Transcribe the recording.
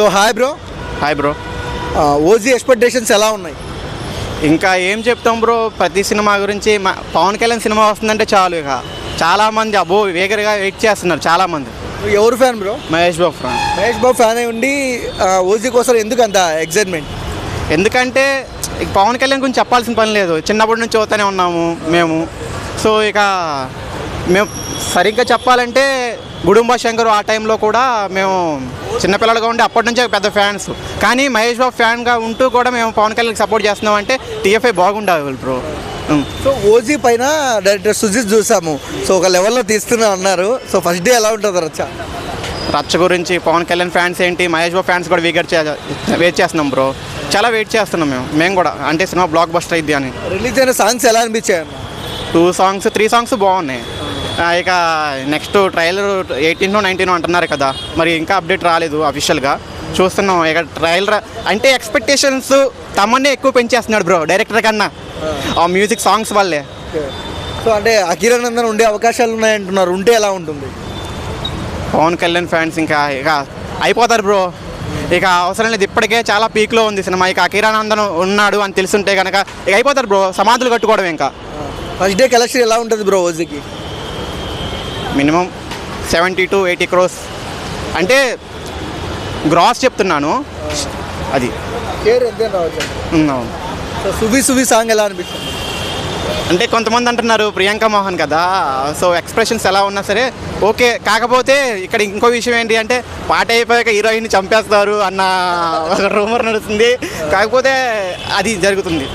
So hi bro. Hi bro. OG expectations ఎలా ఉన్నాయి? ఇంకా ఏం చెప్తాం బ్రో ప్రతి సినిమా గురించి మా పవన్ కళ్యాణ్ సినిమా వస్తుందంటే చాలు ఇక. చాలామంది అబ్బో వేగరగా వెయిట్ చేస్తున్నారు చాలామంది ఎవరు fan bro? Mahesh Babu friend Mahesh Babu fan అయి ఉండి ఓజీ కోసం ఎందుకు అంత ఎక్సైట్మెంట్ ఎందుకంటే పవన్ కళ్యాణ్ గురించి చెప్పాల్సిన పని లేదు. చిన్నప్పటి నుంచి చూస్తూనే ఉన్నాము మేము. సో ఇక మేము సరిగ్గా చెప్పాలంటే గుడుంబ శంకర్ ఆ టైంలో కూడా మేము చిన్నపిల్లలుగా ఉండి అప్పటి నుంచే పెద్ద ఫ్యాన్స్. కానీ మహేష్ బాబు ఫ్యాన్గా ఉంటూ కూడా మేము పవన్ కళ్యాణ్కి సపోర్ట్ చేస్తున్నాం అంటే టీఎఫ్ఐ బాగుండాలి బ్రో. సో ఓజీ పైన డైరెక్టర్ సుజిత్ చూసాము. సో ఒక లెవెల్లో తీస్తున్నా అన్నారు. సో ఫస్ట్ డే ఎలా ఉంటుంది రచ్చ? రచ్చ గురించి పవన్ కళ్యాణ్ ఫ్యాన్స్ ఏంటి మహేష్ బాబు ఫ్యాన్స్ కూడా వెయిట్ చే వెయిట్ చేస్తున్నాం బ్రో. చాలా వెయిట్ చేస్తున్నాం మేము. మేము కూడా. అంటే సినిమా బ్లాక్ బస్టర్ అయింది అని. రిలీజ్ అయిన సాంగ్స్ ఎలా అనిపించాయి టూ సాంగ్స్ త్రీ సాంగ్స్ బాగున్నాయి. ఇక నెక్స్ట్ ట్రైలర్ ఎయిటీన్ నైన్టీన్ అంటున్నారు కదా. మరి ఇంకా అప్డేట్ రాలేదు అఫీషియల్గా చూస్తున్నాం ఇక ట్రైలర్ అంటే ఎక్స్పెక్టేషన్స్ తమన్నే ఎక్కువ పెంచేస్తున్నాడు బ్రో డైరెక్టర్ కన్నా. ఆ మ్యూజిక్ సాంగ్స్ వల్లే. సో అంటే అఖిరానందన్ ఉండే అవకాశాలు ఉన్నాయంటున్నారు ఉంటే ఎలా ఉంటుంది? పవన్ కళ్యాణ్ ఫ్యాన్స్ ఇంకా ఇక అయిపోతారు బ్రో ఇక అవసరం లేదు ఇప్పటికే చాలా పీక్లో ఉంది సినిమా. ఇక అకిరానందన్ ఉన్నాడు అని తెలుసుంటే కనుక ఇక అయిపోతారు బ్రో సమాధులు కట్టుకోవడం ఇంకా. ఫస్ట్ డే కలెక్షన్ ఎలా ఉంటుంది bro ఓజీకి minimum seventy to eighty crores. అంటే గ్రాస్ చెప్తున్నాను. అది. సో సువి సువి సాంగ్ ఎలా అనిపిస్తుంది? అంటే కొంతమంది అంటున్నారు ప్రియాంక మోహన్ కదా. సో ఎక్స్ప్రెషన్స్ ఎలా ఉన్నా సరే ఓకే. కాకపోతే ఇక్కడ ఇంకో విషయం ఏంటి అంటే పాట అయిపోయాక హీరోయిన్ చంపేస్తారు అన్న ఒక రూమర్ నడుస్తుంది. కాకపోతే అది జరుగుతుంది.